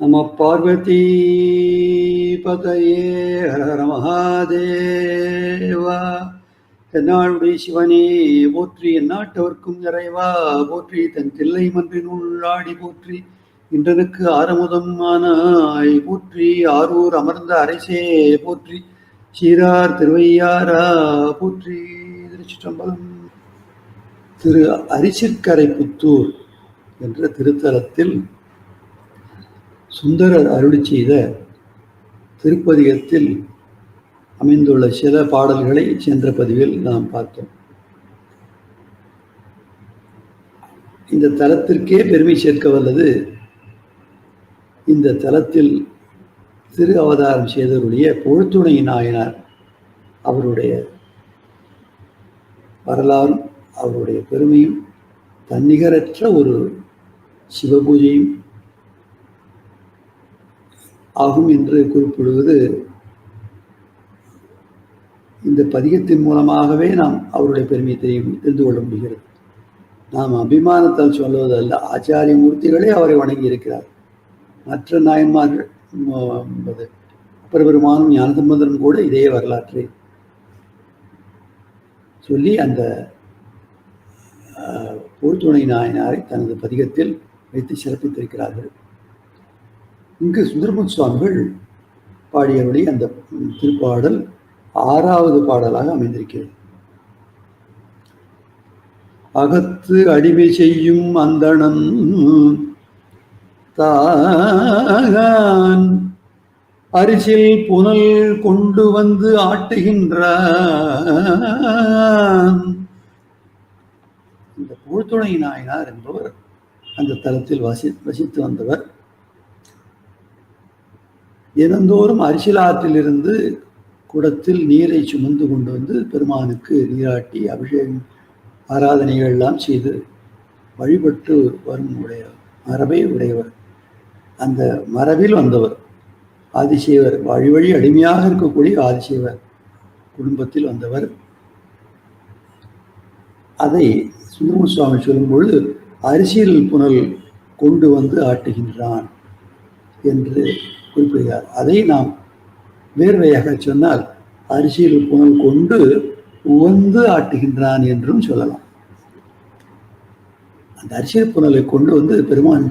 நம பார்வதி பதையே ஹர மகாதேவா. தென்னாளுடைய சிவனே போற்றி எந்நாட்டவர்க்கும் நிறைவா போற்றி தன் தில்லை மன்றின் உள்ளாடி போற்றி. இன்றனுக்கு ஆரமுதம் ஆனாய். போற்றி ஆரூர் அமர்ந்த அரசே போற்றி. சீரார் திருவையாரா போற்றி. திருச்சிற்றம்பலம். திரு அரிசிற்கரை புத்தூர் என்ற திருத்தலத்தில் சுந்தரர் அருளி செய்த திருப்பதிகத்தில் அமைந்துள்ள சில பாடல்களை சென்ற பதிவில் நாம் பார்த்தோம். இந்த தலத்திற்கே பெருமை சேர்க்க வல்லது இந்த தலத்தில் திரு அவதாரம் செய்தவருடைய பொழுத்துணை நாயனார் அவருடைய வரலாறும் அவருடைய பெருமையும் தன்னிகரற்ற ஒரு சிவபூஜையும் ஆகும் என்று குறிப்பிடுவது இந்த பதிகத்தின் மூலமாகவே நாம் அவருடைய பெருமையை தெரியும் தெரிந்து கொள்ள முடிகிறது. நாம் அபிமானத்தால் சொல்வதல்ல ஆச்சாரிய மூர்த்திகளே அவரை வணங்கி இருக்கிறார் மற்ற நாயன்மார்கள் என்பது அப்பெருமானும் ஞானசம்பந்தரும் கூட இதே வரலாற்றை சொல்லி அந்த பொறுத்துணை நாயனாரை தனது பதிகத்தில் வைத்து சிறப்பித்திருக்கிறார்கள். இங்கு சுந்தரமுன் சுவாமிகள் பாடியபடி அந்த திருப்பாடல் ஆறாவது பாடலாக அமைந்திருக்கிறது. அகத்து அடிமை செய்யும் அந்தணன் தான் அரிசில் புனல் கொண்டு வந்து ஆட்டுகின்றான். இந்த புகழ்துணை நாயனார் என்பவர் அந்த தலத்தில் வசி வசித்து வந்தவர். தினந்தோறும் அரிசிலாற்றிலிருந்து குடத்தில் நீரை சுமந்து கொண்டு வந்து பெருமானுக்கு நீராட்டி அபிஷேகம் ஆராதனைகள் எல்லாம் செய்து வழிபட்டு வரும் உடைய மரபை உடையவர். அந்த மரபில் வந்தவர் ஆதிசேவர் வழி வழி அடிமையாக இருக்கக்கூடிய ஆதிசேவர் குடும்பத்தில் வந்தவர். அதை சுந்தரம சுவாமி சொல்லும்பொழுது அரிசியில் புனல் கொண்டு வந்து ஆட்டுகின்றான் என்று குறிப்பிடுகிறார். அதை நாம் வேர்வையாக சொன்னால் அரிசியில் புனல் கொண்டு உவந்து ஆட்டுகின்றான் என்றும் சொல்லலாம். அந்த அரிசியல் புனலை கொண்டு வந்து பெருமான்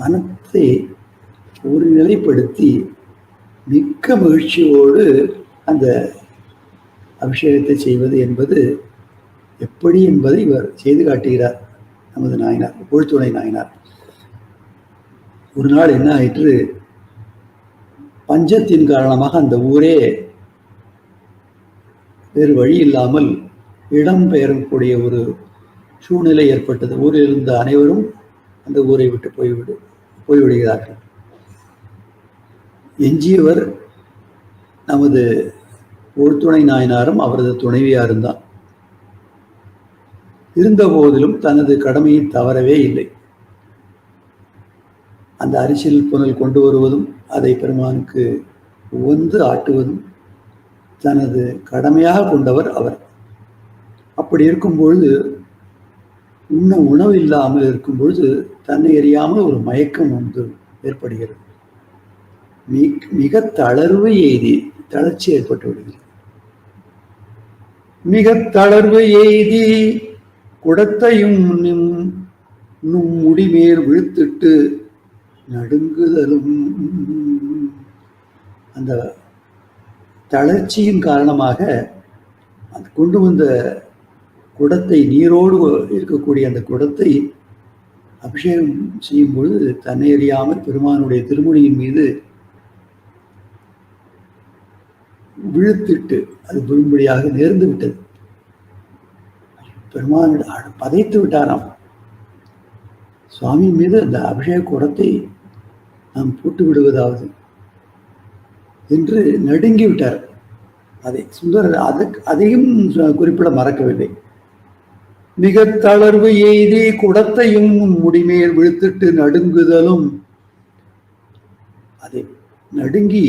மனத்தை ஒரு நிலைப்படுத்தி மிக்க மகிழ்ச்சியோடு அந்த அபிஷேகத்தை செய்வது என்பது எப்படி என்பதை இவர் செய்து காட்டுகிறார். நமது நாயனார் பொழுத்துணை நாயனார். ஒரு நாள் என்ன ஆயிற்று? பஞ்சத்தின் காரணமாக அந்த ஊரே வேறு வழி இல்லாமல் இடம் பெயரக்கூடிய ஒரு சூழ்நிலை ஏற்பட்டது. ஊரில் இருந்த அனைவரும் அந்த ஊரை விட்டு போய்விடு போய்விடுகிறார்கள். எஞ்சியவர் நமது ஒழுத்துணை நாயனாரும் அவரது துணைவியாரும் தான் இருந்த போதிலும் தனது கடமையை தவறவே இல்லை. அந்த அரிசியில் புனல் கொண்டு வருவதும் அதை பெருமானுக்கு உவந்து ஆட்டுவதும் தனது கடமையாக கொண்டவர் அவர். அப்படி இருக்கும் பொழுது உண்ண உணவு இல்லாமல் இருக்கும் பொழுது தன்னை எறியாமல் ஒரு மயக்கம் வந்து ஏற்படுகிறது. மிக தளர்வு எய்தி தளர்ச்சி ஏற்பட்டு விடுகிறது. மிக தளர்வு எய்தி குடத்தையும் நும் முடிமேல் விழுத்திட்டு நடுங்குதலும். அந்த தளர்ச்சியின் காரணமாக அந்த கொண்டு வந்த குடத்தை நீரோடு இருக்கக்கூடிய அந்த குடத்தை அபிஷேகம் செய்யும் பொழுது தன்னை அறியாமல் பெருமானுடைய திருமொழியின் மீது விழுத்திட்டு அது விழும்படியாக நேர்ந்து விட்டது. பெருமானிடம் பதைத்து விட்டாராம். சுவாமி மீது அந்த அபிஷேக குடத்தை நாம் போட்டு விடுவதாவது என்று நடுங்கி விட்டார் அதை சுந்தரர் அதுக்கு அதையும் குறிப்பிட மறக்கவில்லை. மிக தளர்வு எய்தி குடத்தையும் முடிமேல் விழுத்துட்டு நடுங்குதலும். அதை நடுங்கி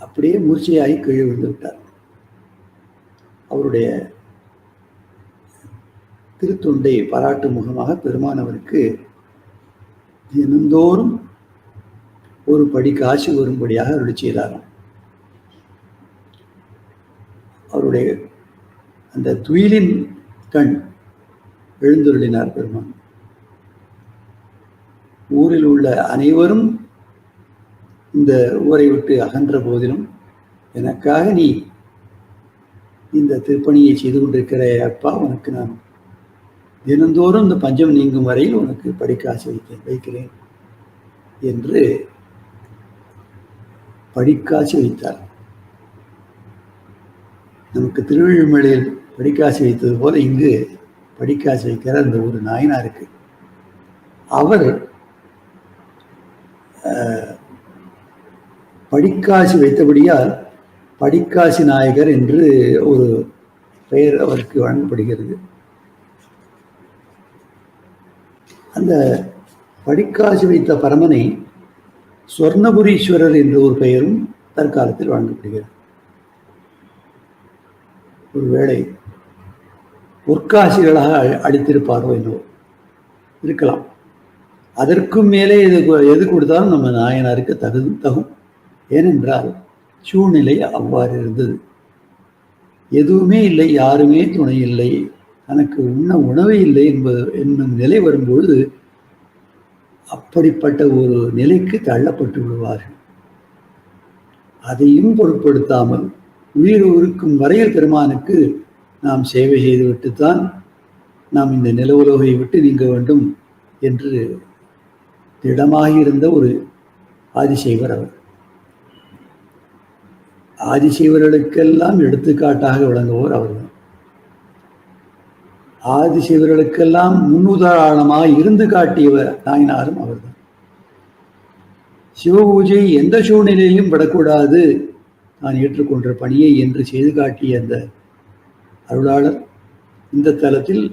அப்படியே மூர்ச்சையாகி கீழே விழுந்து விட்டார் அவருடைய திருத்தொண்டை பாராட்டு முகமாக பெருமானவருக்கு தினந்தோறும் ஒரு படி காசு வரும்படியாக அருளி செய்தாராம் அவருடைய அந்த துயிலின் கண் எழுந்துருளினார் பெருமான். ஊரில் உள்ள அனைவரும் இந்த ஊரை விட்டு அகன்ற போதிலும் எனக்காக நீ இந்த திருப்பணியை செய்து கொண்டிருக்கிற அப்பா உனக்கு நான் தினந்தோறும் இந்த பஞ்சம் நீங்கும் வரையில் உனக்கு படிக்க ஆசை வைத்தேன் வைக்கிறேன் என்று படிக்காசி வைத்தார். நமக்கு திருவிழிமலையில் படிக்காசி வைத்தது போல இங்கு படிக்காசி வைக்கிற அந்த ஒரு நாயனாருக்கு. அவர் படிக்காசி வைத்தபடியால் படிக்காசி நாயகர் என்று ஒரு பெயர் அவருக்கு வழங்கப்படுகிறது. அந்த படிக்காசி வைத்த பரமனை சொர்ணபுரீஸ்வரர் என்ற ஒரு பெயரும் தற்காலத்தில் வழங்கப்படுகிறது. ஒருவேளை பொற்காசிகளாக அடித்திருப்பாரோ என்னவோ. இருக்கலாம். அதற்கும் மேலே எது எது கொடுத்தாலும் நம்ம நாயனாருக்கு தகுது தகும். ஏனென்றால் சூழ்நிலை அவ்வாறு இருந்தது. எதுவுமே இல்லை யாருமே துணை இல்லை. தனக்கு உண்ண உணவே இல்லை என்பது என்னும் நிலை வரும்பொழுது அப்படிப்பட்ட ஒரு நிலைக்கு தள்ளப்பட்டு விடுவார்கள். அதையும் பொருட்படுத்தாமல் உயிர் இருக்கும் வரையில் பெருமானுக்கு நாம் சேவை செய்துவிட்டுத்தான் நாம் இந்த நில உலகை விட்டு நீங்க வேண்டும் என்று திடமாகியிருந்த ஒரு ஆதிசைவர் அவர். ஆதிசைவர்களுக்கெல்லாம் எடுத்துக்காட்டாக விளங்குவோர் அவர்கள் ஆதிசிவர்களுக்கெல்லாம் முன்னுதாரணமாக இருந்து காட்டியவர் நாயனாரும் அவர்தான். சிவபூஜை எந்த சூழ்நிலையிலும் விடக்கூடாது. நான் ஏற்றுக்கொண்ட பணியை என்று செய்து காட்டிய அந்த அருளாளர் இந்த தலத்தில்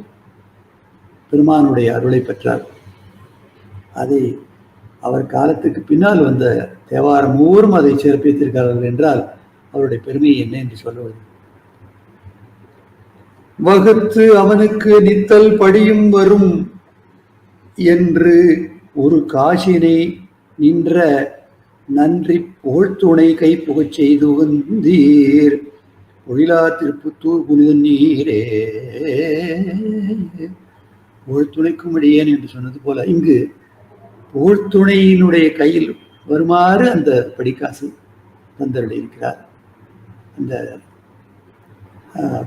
பெருமானுடைய அருளை பெற்றார். அதை அவர் காலத்துக்கு பின்னால் வந்த தேவாரம் மூவரும் அதை சிறப்பித்திருக்கிறார்கள் என்றால் அவருடைய பெருமை என்ன என்று சொல்லுவது வகுத்து அவனுக்கு நித்தல் படியும் வரும் என்று ஒரு காசினை நின்ற நன்றி புகழ்த்துணை கை புகச் செய்து வந்தீர் பொழிலா திருப்புத்தூர் புனித நீரே. புகழ்த்துணைக்கும் இடையேன் என்று சொன்னது போல இங்கு புகழ்த்துணையினுடைய கையில் வருமாறு அந்த படிக்காசு தந்தருடைய இருக்கிறார். அந்த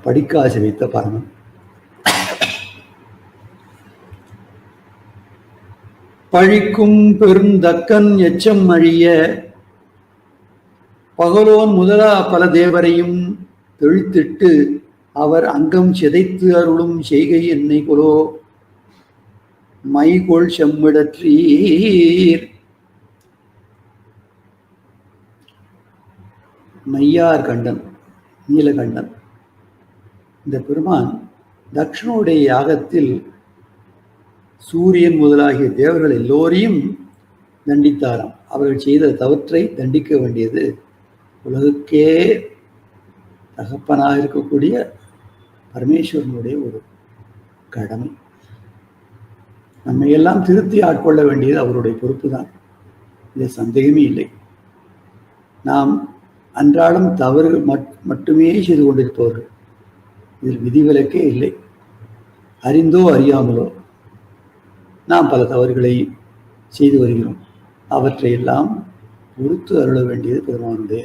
படிக்காசி வைத்த பரமன் பழிக்கும் பெருந்தக்கன் எச்சம் அழிய பகலோன் முதலா பல தேவரையும் தெழித்திட்டு அவர் அங்கம் சிதைத்து அருளும் செய்கை என்னை கொலோ மைகொள் செம்மிடற்றீர் மையார் கண்டன் நீலகண்டன் இந்த பெருமான் தக்ஷனுடைய யாகத்தில் சூரியன் முதலாகிய தேவர்கள் எல்லோரையும் தண்டித்தாராம். அவர்கள் செய்த தவற்றை தண்டிக்க வேண்டியது உலகுக்கே தகப்பனாக இருக்கக்கூடிய பரமேஸ்வரனுடைய ஒரு கடமை. நம்மையெல்லாம் திருத்தி ஆட்கொள்ள வேண்டியது அவருடைய பொறுப்பு தான் இது சந்தேகமே இல்லை. நாம் அன்றாடம் தவறு மட்டுமே செய்து கொண்டிருப்பவர்கள். இதில் விதிவிலக்கே இல்லை. அறிந்தோ அறியாமலோ நாம் பல தவறுகளை செய்து வருகிறோம். அவற்றையெல்லாம் பொறுத்து அருள வேண்டியது பெருமானுடைய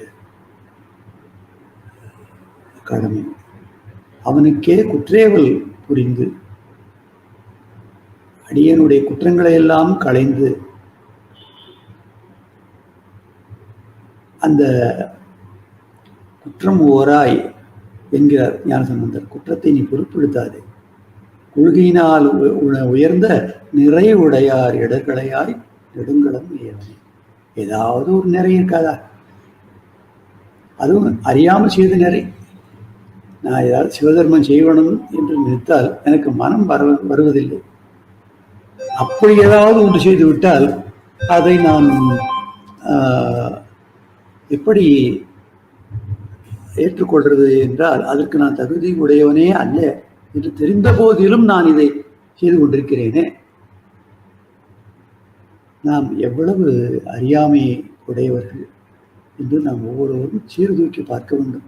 கடமை. அவனுக்கே குற்றேவல் புரிந்து அடியனுடைய குற்றங்களை எல்லாம் களைந்து அந்த குற்றம் ஓராய் என்கிறார். ஞானசம்பந்தர் குற்றத்தை நீ பொருட்படுத்தாதே. கொள்கையினால் உயர்ந்த நிறை உடையார் இடர்களையாய் நெடுங்கலம் ஏவனே ஏதாவது ஒரு நிறை இருக்காதா? அதுவும் அறியாமல் செய்த நிறை. நான் ஏதாவது சிவதர்மம் செய்வணும் என்று நினைத்தால் எனக்கு மனம் வர வருவதில்லை. அப்படி ஏதாவது ஒன்று செய்து விட்டால் அதை நான் எப்படி ஏற்றுக்கொள்றது என்றால் அதற்கு நான் தகுதி உடையவனே அல்ல என்று தெரிந்த போதிலும் நான் இதை செய்து கொண்டிருக்கிறேனே. நாம் எவ்வளவு அறியாமையை உடையவர்கள் என்று நாம் ஒவ்வொருவரும் சீர்தூக்கி பார்க்க வேண்டும்.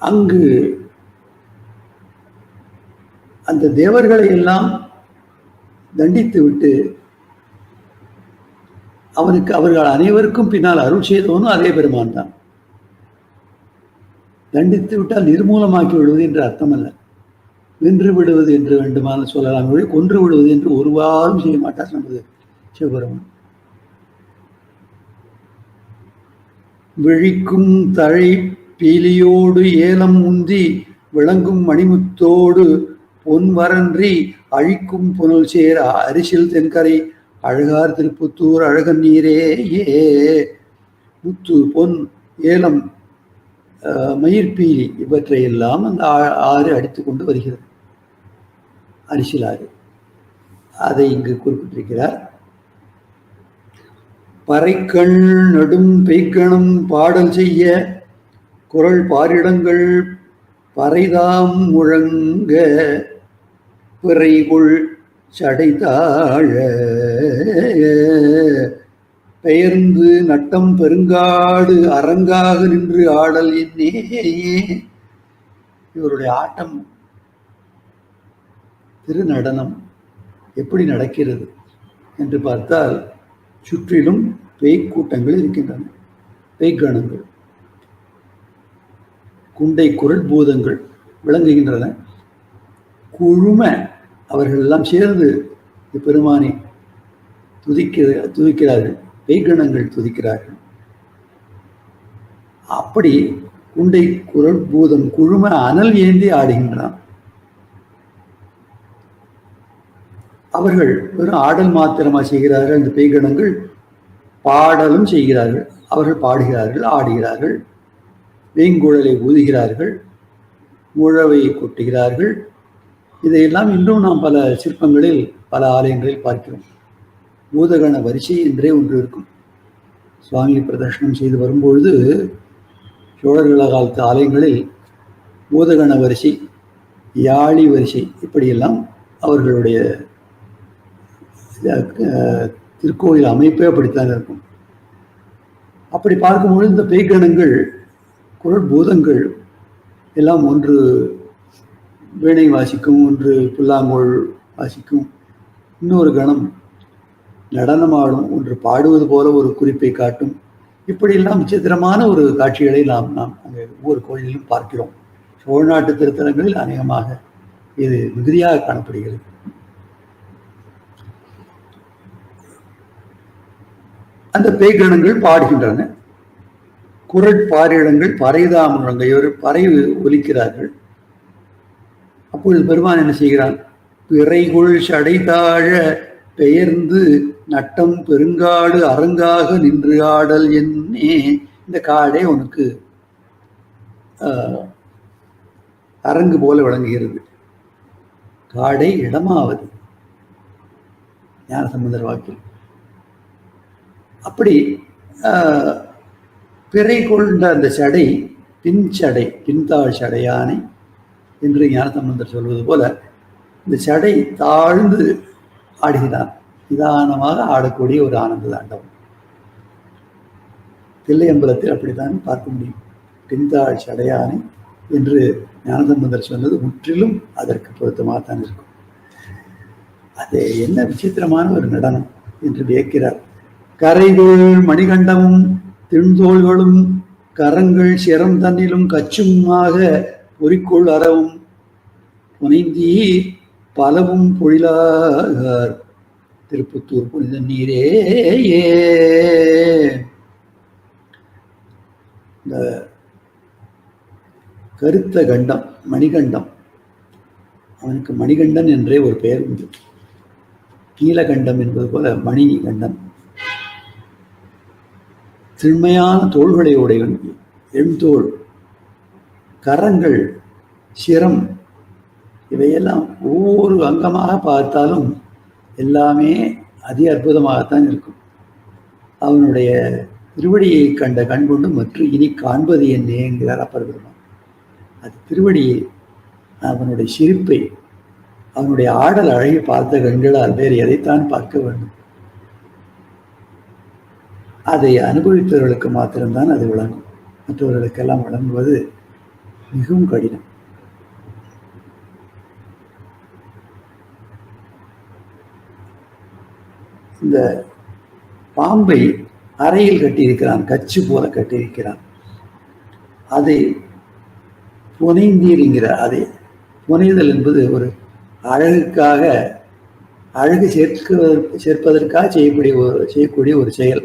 அங்கு அந்த தேவர்களை எல்லாம் தண்டித்து விட்டு அவனுக்கு அவர்கள் அனைவருக்கும் பின்னால் அருள் செய்தவனும் அதே பெருமான் தான். தண்டித்து விட்டால் நிர்மூலமாக்கி விடுவது என்று அர்த்தமல்ல. வென்று விடுவது என்று வேண்டுமானால் சொல்லலாம். கொன்று விடுவது என்று ஒருவாறும் செய்ய மாட்டார் நமது சிவபெருமான். விழிக்கும் தழை பீலியோடு ஏலம் முந்தி விளங்கும் மணிமுத்தோடு பொன்வரன்றி அழிக்கும் புனல் சேர அரிசில் தென்கரை அழகார் திருப்புத்தூர் அழகன் நீரே ஏ. முத்து பொன் ஏலம் மயிர்பீலி இவற்றையெல்லாம் அந்த ஆ- ஆறு அடித்து கொண்டு வருகிறது. அரிசில் ஆறு அதை இங்கு குறிப்பிட்டிருக்கிறார். பறைக்கண் நடும் பெய்கணம் பாடல் செய்ய குரல் பாரிடங்கள் பறைதாம் முழங்க பிறைகுள் சடைதாழ பெயர்ந்து நட்டம் பெருங்காடு அரங்காக நின்று ஆடல் என்னே இவருடைய ஆட்டம் திருநடனம் எப்படி நடக்கிறது என்று பார்த்தால் சுற்றிலும் பேய் கூட்டங்கள் இருக்கின்றன பேய்கணங்கள் குண்டை குரல் பூதங்கள் விளங்குகின்றன. குழும அவர்கள் எல்லாம் சேர்ந்து பெருமானை துதிக்கிற துதிக்கிறார்கள். பேய்கணங்கள் துதிக்கிறார்கள். அப்படி குண்டை குரல் பூதம் குழும அனல் ஏந்தி ஆடுகின்றான். அவர்கள் வெறும் ஆடல் மாத்திரமா செய்கிறார்கள் இந்த பேய்கணங்கள் பாடலும் செய்கிறார்கள். அவர்கள் பாடுகிறார்கள் ஆடுகிறார்கள் வேங்குழலை ஊதுகிறார்கள் முழவை கொட்டுகிறார்கள். இதையெல்லாம் இன்றும் நாம் பல சிற்பங்களில் பல ஆலயங்களில் பார்க்கிறோம். பூதகண வரிசை என்றே ஒன்று இருக்கும். சுவாமி பிரதர்ஷனம் செய்து வரும்பொழுது சோழர்கள காலத்து ஆலயங்களில் பூதகண வரிசை யாழி வரிசை இப்படியெல்லாம் அவர்களுடைய திருக்கோயில் அமைப்பே அப்படித்தான் இருக்கும். அப்படி பார்க்கும்பொழுது இந்த பேய்கணங்கள் குரல் பூதங்கள் எல்லாம் ஒன்று வீணை வாசிக்கும் ஒன்று புல்லாங்குழல் வாசிக்கும். இன்னொரு கணம் நடனமாடும் ஒன்று பாடுவது போல ஒரு குறிப்பை காட்டும். இப்படியெல்லாம் விசித்திரமான ஒரு காட்சிகளை நாம் நாம் அங்கே ஒவ்வொரு கோயிலிலும் பார்க்கிறோம். சோழ நாட்டு திருத்தலங்களில் அநேகமாக இது மிகுதியாக காணப்படுகிறது. அந்த பேய்கணங்கள் பாடுகின்றன. குரல் பாரிடங்கள் பறைதாமுழங்க இவர் பறை ஒலிக்கிறார்கள். அப்பொழுது பெருமான் என்ன செய்கிறான்? பிறைகுள் சடைதாழ பெயர்ந்து நட்டம் பெருங்காடு அரங்காக நின்று ஆடல் என்னே. இந்த காடே உனக்கு ஆஹ், அரங்கு போல விளங்குகிறது. காடை இடமாவது. ஞான சம்பந்தர் வாக்கில். அப்படி பிறை கொண்ட அந்த சடை பின் சடை பின்தாழ் சடையானை என்று ஞானசம்பந்தர் சொல்வது போல இந்த சடை தாழ்ந்து ஆடுகிறான் நிதானமாக ஆடக்கூடிய ஒரு ஆனந்த தாண்டவம். தில்லையம்பலத்தில் அப்படித்தான் பார்க்க முடியும். பின்தாழ் சடையானை என்று ஞானசம்பந்தர் சொன்னது முற்றிலும் அதற்கு பொருத்தமாகத்தான் இருக்கும். அது என்ன விசித்திரமான ஒரு நடனம் என்று வியக்கிறார். கரைகள் மணிகண்டமும் திண்தோள்களும் கரங்கள் சிரம் தன்னிலும் கச்சுமாக பொறிக்குள் அறவும் புனைந்தீர் பலவும் பொழிலாகார் திருப்புத்தூர் புனித நீரே இந்த கருத்த கண்டம் மணிகண்டம். அவனுக்கு மணிகண்டன் என்றே ஒரு பெயர் உண்டு. நீலகண்டம் என்பது போல மணிகண்டன் திண்மையான தோள்களை உடையவன். எண்தோள் கரங்கள் சிரம் இவையெல்லாம் ஒவ்வொரு அங்கமாக பார்த்தாலும் எல்லாமே அதி அற்புதமாகத்தான் இருக்கும். அவனுடைய திருவடியை கண்ட கண்கொண்டு மற்றும் இனி காண்பது என்னே என்கிறார் அப்பர் பெருமான். அது திருவடியை அவனுடைய சிரிப்பை அவனுடைய ஆடல் அழகி பார்த்த கண்களால் வேறு எதைத்தான் பார்க்க வேண்டும்? அதை அனுபவித்தவர்களுக்கு மாத்திரம்தான் அது விளங்கும். மற்றவர்களுக்கெல்லாம் வழங்குவது மிகவும் கடினம். இந்த பாம்பை அறையில் கட்டியிருக்கிறான் கச்சு போல கட்டியிருக்கிறான். அதை புனைந்தீர் அதை புனைதல் என்பது ஒரு அழகுக்காக அழகு சேர்க்க சேர்ப்பதற்காக செய்யக்கூடிய ஒரு செய்யக்கூடிய ஒரு செயல்.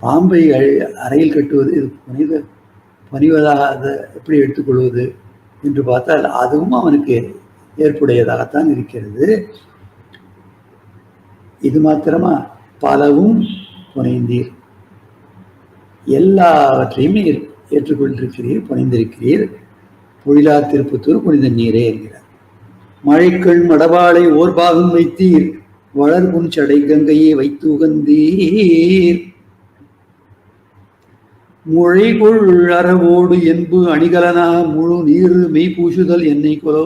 பாம்பை அறையில் கட்டுவது இது புனித புனிவதாக அதை எப்படி எடுத்துக்கொள்வது என்று பார்த்தால் அதுவும் அவனுக்கு ஏற்புடையதாகத்தான் இருக்கிறது. இது மாத்திரமா பலவும் புனைந்தீர். எல்லாவற்றையும் நீர் ஏற்றுக்கொண்டிருக்கிறீர் புனைந்திருக்கிறீர். பொழிலா திருப்புத்தூர் புனித நீரே என்கிறார். மழைக்கள் மடவாளை ஓர் பாகம் வைத்தீர் வளர்புன் சடை கங்கையை வைத்து உகந்தீர் முழைகொள் அறவோடு என்பு அணிகலனா முழு நீர் மெய் பூசுதல் என்னை கொலோ.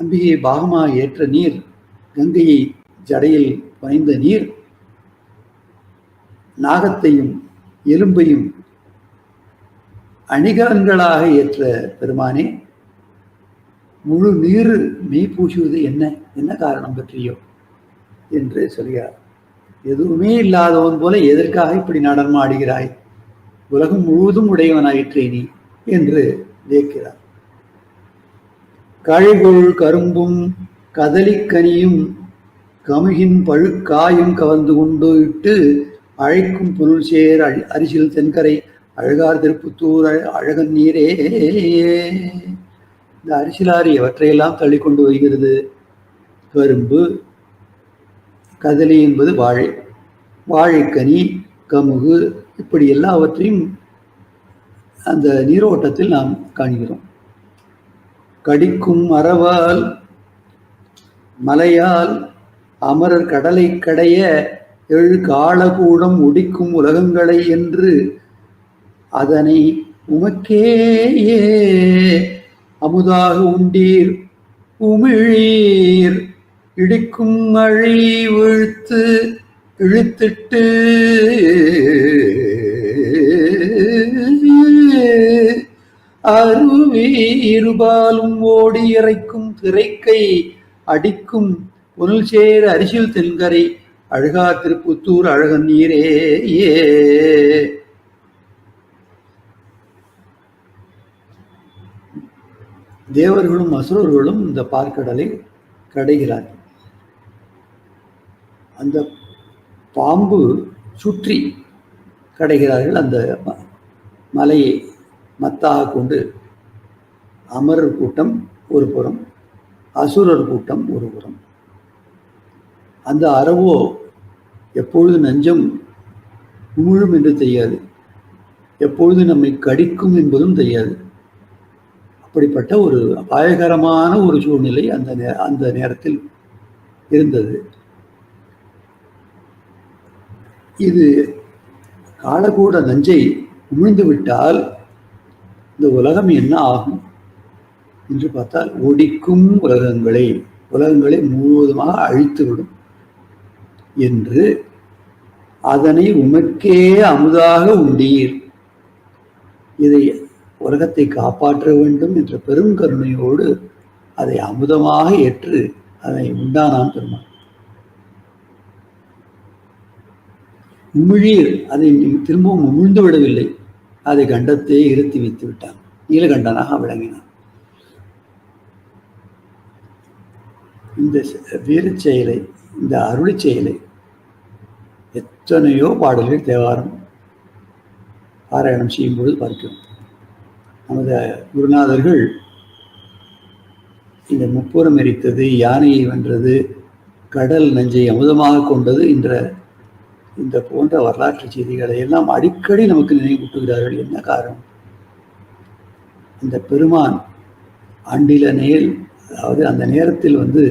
அம்பிகை பாகமா ஏற்ற நீர் கங்கையை ஜடையில் பாய்ந்த நீர் நாகத்தையும் எலும்பையும் அணிகலன்களாக ஏற்ற பெருமானே முழு நீர் மெய் பூசுவது என்ன? என்ன காரணம் பற்றியோ? என்று சொல்கிறார். எதுவுமே இல்லாதவன் போல எதற்காக இப்படி நடனமாடுகிறாய் உலகம் முழுவதும் உடையவனாயிற்றே நீ என்று வியக்கிறார் கழிகொள் கரும்பும் கதலிக்கனியும் கமுகின் பழுக்காயும் கவர்ந்து கொண்டு இட்டு அழைக்கும் பொருள் சேர் அரிசில் தென்கரை அழகார் திருப்புத்தூர் அழகன் நீரே. இந்த அரிசிலாறு எவற்றையெல்லாம் தள்ளி கொண்டு வருகிறது. கரும்பு கதலி என்பது வாழை. வாழைக்கனி கமுகு இப்படி எல்லாவற்றையும் அந்த நீரோட்டத்தில் நாம் காண்கிறோம். கடிக்கும் மரவால் மலையால் அமரர் கடலை கடைய எழு காலகூடம் உடிக்கும் உலகங்களை என்று அதனை உமக்கேயே அமுதாக உண்டீர் உமிழீர். இடிக்கும் அழி வீழ்த்து இழுத்திட்டு அருவி இருபாலும் ஓடி இறைக்கும் திரைக்கை அடிக்கும் பொருள் சேர் அரிசில் தென்கரை அழகா திருப்புத்தூர் அழகன் நீரே ஏ. தேவர்களும் அசுரர்களும் இந்த பார்க்கடலை கடைகிறார்கள். அந்த பாம்பு சுற்றி கடைகிறார்கள். அந்த மலையை மத்தாக கொண்டு அமரர் கூட்டம் ஒரு புறம் அசுரர் கூட்டம் ஒரு புறம். அந்த அறவோ எப்பொழுது நஞ்சம் உமிழும் என்று தெரியாது. எப்பொழுது நம்மை கடிக்கும் என்பதும் தெரியாது. அப்படிப்பட்ட ஒரு அபாயகரமான ஒரு சூழ்நிலை அந்த நே அந்த நேரத்தில் இருந்தது. இது காலகூட நஞ்சை உமிழ்ந்து விட்டால் இந்த உலகம் என்ன ஆகும் என்று பார்த்தால் ஒடிக்கும் உலகங்களை உலகங்களை முழுவதுமாக அழித்துவிடும். என்று அதனை உமக்கே அமுதாக உண்டீர். இதை உலகத்தை காப்பாற்ற வேண்டும் என்ற பெரும் கருணையோடு அதை அமுதமாக ஏற்று அதனை உண்டானான் பெருமான். உமிழீர் அதை திரும்பவும் உமிழ்ந்து விடவில்லை. அதை கண்டத்தை இருத்தி வைத்து விட்டான். நீலகண்டனாக விளங்கினான். இந்த வீரச் செயலை இந்த அருளி செயலை எத்தனையோ பாடல்கள் தேவாரம் பாராயணம் செய்யும் பொழுது பார்க்கிறோம். நமது குருநாதர்கள் இந்த முப்புறம் எரித்தது யானையை வென்றது கடல் நஞ்சை அமுதமாக கொண்டது என்ற இந்த போன்ற வரலாற்று செய்திகளை எல்லாம் அடிக்கடி நமக்கு நினைவூட்டுகிறார்கள் என்ன காரணம்? அந்த பெருமான் அண்டில நேர் அதாவது அந்த நேரத்தில் வந்து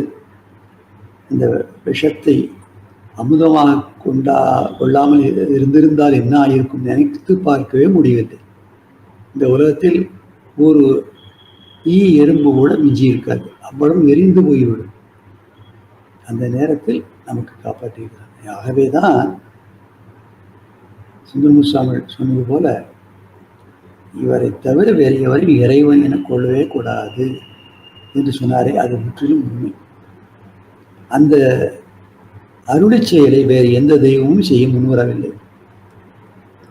இந்த விஷத்தை அமுதமாக கொண்டா கொள்ளாமல் இருந்திருந்தால் என்ன ஆகியிருக்கும் நினைத்து பார்க்கவே முடியவில்லை. இந்த உலகத்தில் ஒரு ஈ எறும்பு கூட மிஞ்சி இருக்காது. அவ்வளவு எரிந்து போய்விடும். அந்த நேரத்தில் நமக்கு காப்பாற்றுகிறார் ஆகவே தான் சுந்தரமுசாமி சொன்னது போல இவரை தவிர வேறு எவரையும் இறைவன் என கொள்ளவே கூடாது என்று சொன்னாரே அது முற்றிலும் உண்மை. அந்த அருளி செயலை வேறு எந்த தெய்வமும் செய்ய முன்வரவில்லை.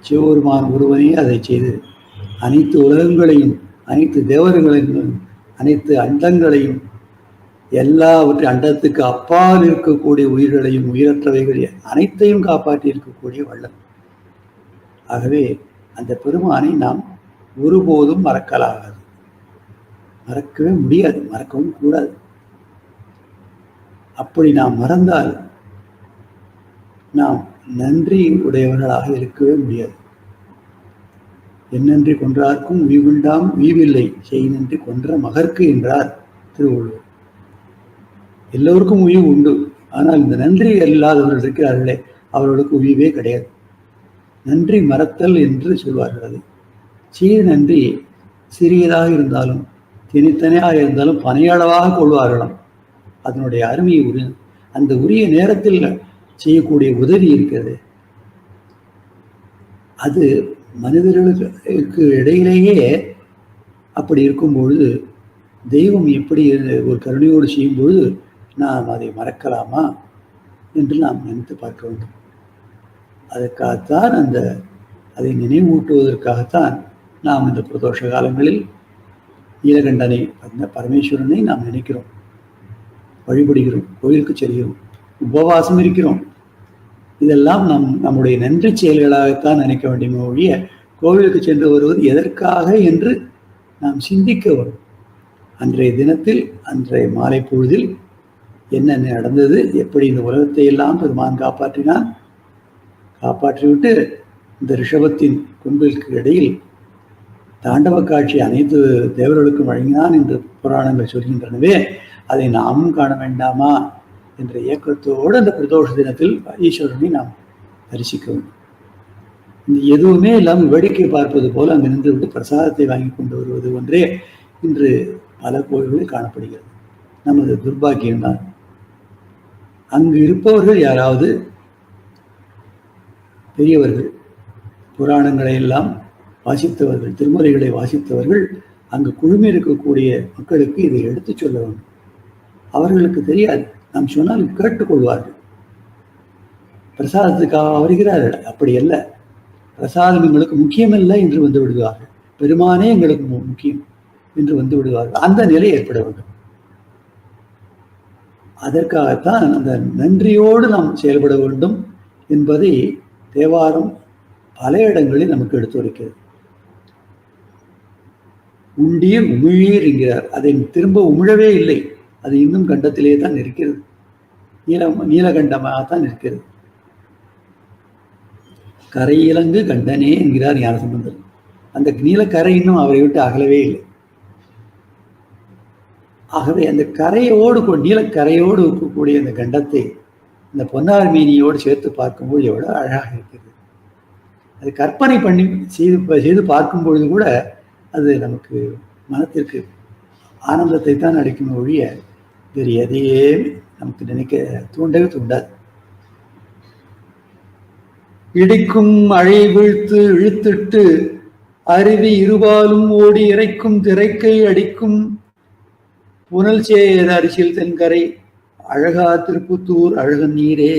சிவபெருமான் ஒருவனே அதை செய்து அனைத்து உலகங்களையும் அனைத்து தேவர்களையும் அனைத்து அண்டங்களையும் எல்லாவற்றை அண்டத்துக்கு அப்பால் இருக்கக்கூடிய உயிர்களையும் உயிரற்றவைகள் அனைத்தையும் காப்பாற்றி இருக்கக்கூடிய வள்ளல் ஆகவே அந்த பெருமானை நாம் ஒருபோதும் மறக்கலாகாது. மறக்கவே முடியாது மறக்கவும் கூடாது. அப்படி நாம் மறந்தால் நாம் நன்றி உடையவர்களாக இருக்கவே முடியாது. என்னன்றி கொன்றார்க்கும் உய்வுண்டாம் உய்வில்லை செய் நன்றி கொன்ற மகர்க்கு என்றார் திருவள்ளுவர். எல்லோருக்கும் உய்வு உண்டு. ஆனால் இந்த நன்றி இல்லாதவர்கள் இருக்கிறார்களே அவர்களுக்கு உய்வே கிடையாது. நன்றி மறத்தல் என்று சொல்வார்கள் அதை. சீர் நன்றி சிறியதாக இருந்தாலும் தனித்தனியாக இருந்தாலும் பனையளவாக கொள்வார்களாம். அதனுடைய அருமையை உரி அந்த உரிய நேரத்தில் செய்யக்கூடிய உதவி இருக்கிறது. அது மனிதர்களுக்கு இடையிலேயே அப்படி இருக்கும் பொழுது தெய்வம் எப்படி ஒரு கருணையோடு செய்யும் பொழுது நாம் அதை மறக்கலாமா என்று நாம் நினைத்து பார்க்க வேண்டும். அதற்காகத்தான் அந்த அதை நினைவூட்டுவதற்காகத்தான் நாம் இந்த பிரதோஷ காலங்களில் நீலகண்டனை அந்த பரமேஸ்வரனை நாம் நினைக்கிறோம். வழிபடுகிறோம் கோயிலுக்கு செல்கிறோம் உபவாசம் இருக்கிறோம். இதெல்லாம் நம் நம்முடைய நன்றி செயல்களாகத்தான் நினைக்க வேண்டுமே ஒழிய கோவிலுக்கு சென்று வருவது எதற்காக என்று நாம் சிந்திக்க வரும். அன்றைய தினத்தில் அன்றைய மாலை பொழுதில் என்னென்ன நடந்தது எப்படி இந்த உலகத்தை எல்லாம் பெருமான் காப்பாற்றினான் காப்பாற்றிவிட்டு இந்த ரிஷபத்தின் கொம்பிற்கு இடையில் தாண்டவ காட்சி அனைத்து தேவர்களுக்கும் வழங்கினான் என்று புராணங்கள் சொல்கின்றனவே அதை நாமும் காண வேண்டாமா? என்ற இயக்கத்தோடு அந்த பிரதோஷ தினத்தில் ஈஸ்வரனை நாம் தரிசிக்கவும். இந்த எதுவுமே இல்லாமல் வேடிக்கை பார்ப்பது போல அங்கு நின்று விட்டு பிரசாதத்தை வாங்கி கொண்டு வருவது ஒன்றே இன்று பல கோயில்களில் காணப்படுகிறது. நமது துர்பாக்கியம்தான் அங்கு இருப்பவர்கள் யாராவது பெரியவர்கள் புராணங்களை எல்லாம் வாசித்தவர்கள் திருமுறைகளை வாசித்தவர்கள் அங்கு குழுமி இருக்கக்கூடிய மக்களுக்கு இதை எடுத்துச் சொல்ல வேண்டும். அவர்களுக்கு தெரியாது. நாம் சொன்னால் கேட்டுக்கொள்வார்கள். பிரசாதத்துக்காக வருகிறார்கள். அப்படி அல்ல. பிரசாதம் எங்களுக்கு முக்கியமில்லை என்று வந்து விடுவார்கள். பெருமானே எங்களுக்கு முக்கியம் என்று வந்து விடுவார்கள். அந்த நிலை ஏற்பட வேண்டும். அதற்காகத்தான் அந்த நன்றியோடு நாம் செயல்பட வேண்டும் என்பதை தேவாரம் பல இடங்களில் நமக்கு எடுத்துரைக்கிறது உண்டீர் உமிழீர் என்கிறார். அதை திரும்ப உமிழவே இல்லை. அது இன்னும் கண்டத்திலே தான் இருக்கிறது நீல நீலகண்டமாகத்தான் இருக்கிறது கரையிலங்கு கண்டனே என்கிறார் ஞானசம்பந்தர் அந்த நீலக்கரை இன்னும் அவரை விட்டு அகலவே இல்லை. ஆகவே அந்த கரையோடு நீலக்கரையோடு இருக்கக்கூடிய அந்த கண்டத்தை இந்த பொன்னார் மீனியோடு சேர்த்து பார்க்கும்போது எவ்வளோ அழகாக இருக்கிறது. அது கற்பனை பண்ணி செய்து செய்து பார்க்கும் பொழுது கூட அது நமக்கு மனத்திற்கு ஆனந்தத்தை தான் அளிக்கும் ஒழிய வேறு எதையும் நமக்கு நினைக்க தூண்டவே தூண்டாது. இடிக்கும் மழை வீழ்த்து இழுத்திட்டு அருவி இருபாலும் ஓடி இறைக்கும் திரைக்கை அடிக்கும் புனல் சேர் அரிசியில் தென்கரை அழகா திருப்புத்தூர் அழகு நீரே.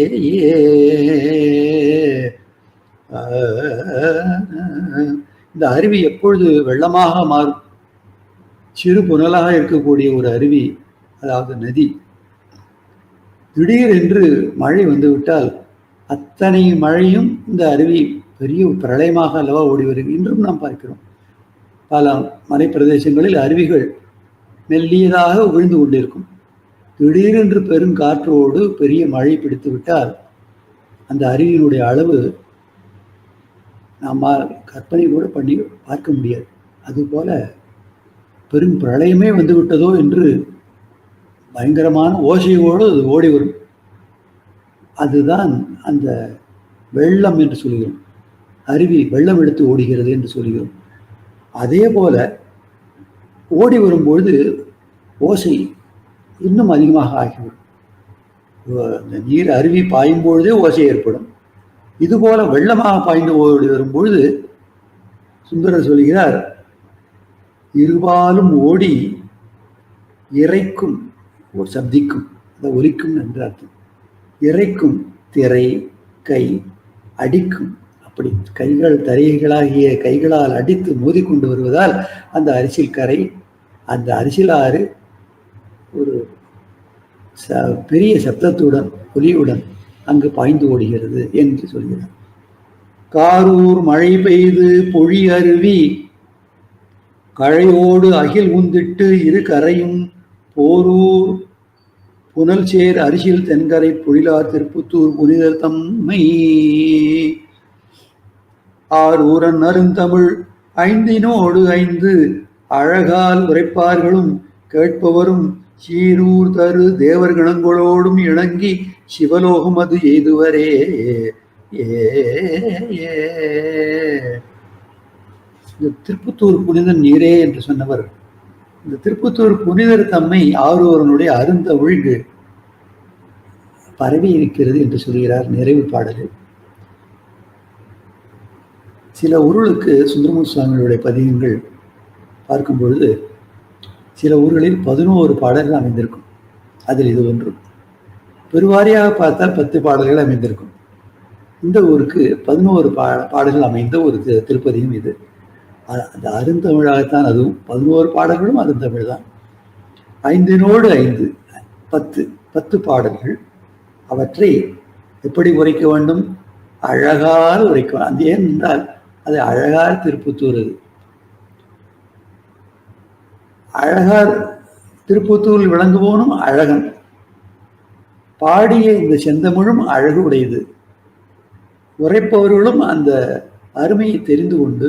இந்த அருவி எப்பொழுது வெள்ளமாக மாறும்? சிறு புனலாக இருக்கக்கூடிய ஒரு அருவி அதாவது நதி. திடீரென்று மழை வந்துவிட்டால் அத்தனை மழையும் இந்த அருவி பெரிய பிரளயமாக அல்லவா ஓடி வருகிறது இன்றும் நாம் பார்க்கிறோம். பல மலை பிரதேசங்களில் அருவிகள் மெல்லியதாக விழுந்து கொண்டிருக்கும். திடீரென்று பெரும் காற்றோடு பெரிய மழை பிடித்து விட்டால் அந்த அருவியினுடைய அளவு நாம் கற்பனை கூட பண்ணி பார்க்க முடியாது. அதுபோல பெரும் பிரளயமே வந்து விட்டதோ என்று பயங்கரமான ஓசையோடு அது ஓடி வரும். அதுதான் அந்த வெள்ளம் என்று சொல்கிறோம். அருவி வெள்ளம் எடுத்து ஓடுகிறது என்று சொல்கிறோம். அதே போல ஓடி வரும்பொழுது ஓசை இன்னும் அதிகமாக ஆகிவிடும். அந்த நீர் அருவி பாயும் பொழுதே ஓசை ஏற்படும். இதுபோல வெள்ளமாக பாய்ந்து ஓடி வரும்பொழுது சுந்தரர் சொல்கிறார் இருபாலும் ஓடி இறைக்கும் சப்திக்கும் அதை ஒலிக்கும் என்று அர்த்தம். இறைக்கும் திரை கை அடிக்கும். அப்படி கைகள் தரைகளாகிய கைகளால் அடித்து மோதிக்கொண்டு வருவதால் அந்த அரிசில் கரை அந்த அரிசிலாறு ஒரு ச பெரிய சப்தத்துடன் ஒலியுடன் அங்கு பாய்ந்து ஓடுகிறது என்று சொல்கிறார். காரூர் மழை பெய்து பொழி அருவி கழையோடு அகில் உந்திட்டு இரு கரையும் போரூர் புனல்சேர் அரிசியில் தென்கரை பொழிலார் திருப்புத்தூர் புனிதர் தம்மை ஆரூரன் அருந்தமிழ் ஐந்தினோடு ஐந்து அழகால் உரைப்பார்களும் கேட்பவரும் சீரூர் தரு தேவர் கணங்களோடும் இணங்கி சிவலோகம் அது எய்துவரே ஏ ஏ. திருப்புத்தூர் புனிதன் நீரே என்று சொன்னவர் இந்த திருப்புத்தூர் புனிதர் தம்மை அருந்த ஒழுங்கு பரவி இருக்கிறது என்று சொல்கிறார் நிறைவு பாடலில். சில ஊர்களுக்கு சுந்தரமூர் சுவாமிகளுடைய பதிகங்கள் பார்க்கும் பொழுது சில ஊர்களில் பதினோரு பாடல்கள் அமைந்திருக்கும். அதில் இது ஒன்று. பெருவாரியாக பார்த்தால் பத்து பாடல்கள் அமைந்திருக்கும். இந்த ஊருக்கு பதினோரு பா பாடல்கள் அமைந்த ஒரு திருப்பதியும் இது. அந்த அருந்தமிழாகத்தான் அதுவும். பதினோரு பாடல்களும் அருந்தமிழ் தான். ஐந்தினோடு ஐந்து பத்து பத்து பாடல்கள். அவற்றை எப்படி உரைக்க வேண்டும்? அழகால் உரைக்க வேண்டும். அது ஏன் என்றால் அது அழகார் திருப்புத்தூர் அது. அழகார் திருப்புத்தூரில் விளங்குவோனும் அழகன். பாடிய இந்த செந்தமிழும் அழகு உடையது. உரைப்பவர்களும் அந்த அருமையை தெரிந்து கொண்டு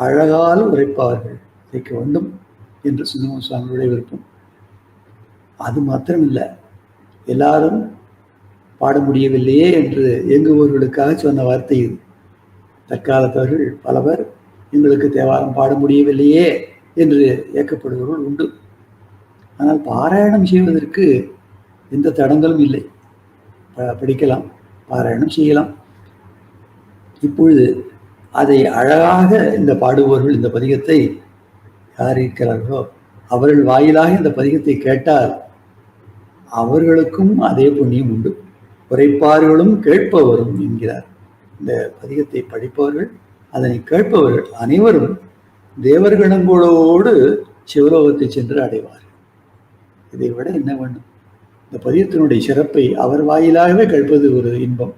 அழகால் உரைப்பார்கள் உரைக்க வேண்டும் என்று சுந்தரமன் சுவாமியுடைய விருப்பம். அது மாத்திரமில்லை எல்லாரும் பாட முடியவில்லையே என்று இயங்குபவர்களுக்காக சொன்ன வார்த்தை இது தற்காலத்தவர்கள் பலவர் எங்களுக்கு தேவாரம் பாட முடியவில்லையே என்று ஏக்கப்படுபவர்கள் உண்டு. ஆனால் பாராயணம் செய்வதற்கு எந்த தடங்களும் இல்லை. ப- படிக்கலாம் பாராயணம் செய்யலாம். இப்பொழுது அதை அழகாக இந்த பாடுபவர்கள் இந்த பதிகத்தை யார் இருக்கிறார்களோ அவர்கள் வாயிலாக இந்த பதிகத்தை கேட்டால் அவர்களுக்கும் அதே புண்ணியம் உண்டு. உரைப்பார்களும் கேட்பவரும் என்கிறார். இந்த பதிகத்தை படிப்பவர்கள் அதனை கேட்பவர்கள் அனைவரும் தேவர்கணங்களோடு சிவலோகத்தை சென்று அடைவார்கள். இதை விட என்ன வேண்டும்? இந்த பதியத்தினுடைய சிறப்பை அவர் வாயிலாகவே கேட்பது ஒரு இன்பம்.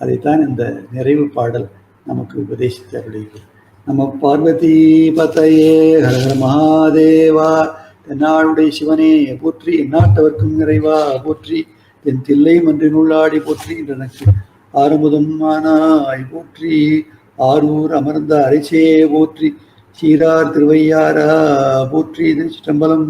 அதைத்தான் இந்த நிறைவு பாடல். நமக்கு உபதேசித்து அருளியது நம்ம பார்வதி பதையே ஹரஹர மகாதேவா. தென்னாளுடைய சிவனே போற்றி எந்நாட்டவர்க்கும் நிறைவா போற்றி தென் தில்லை மன்றினுள்ளாடி போற்றி எனக்கு ஆறுமுதம் ஆனாய் போற்றி. ஆரூர் அமர்ந்த அரிசே போற்றி. சீரார் திருவையாரா போற்றி. திருச்சிற்றம்பலம்.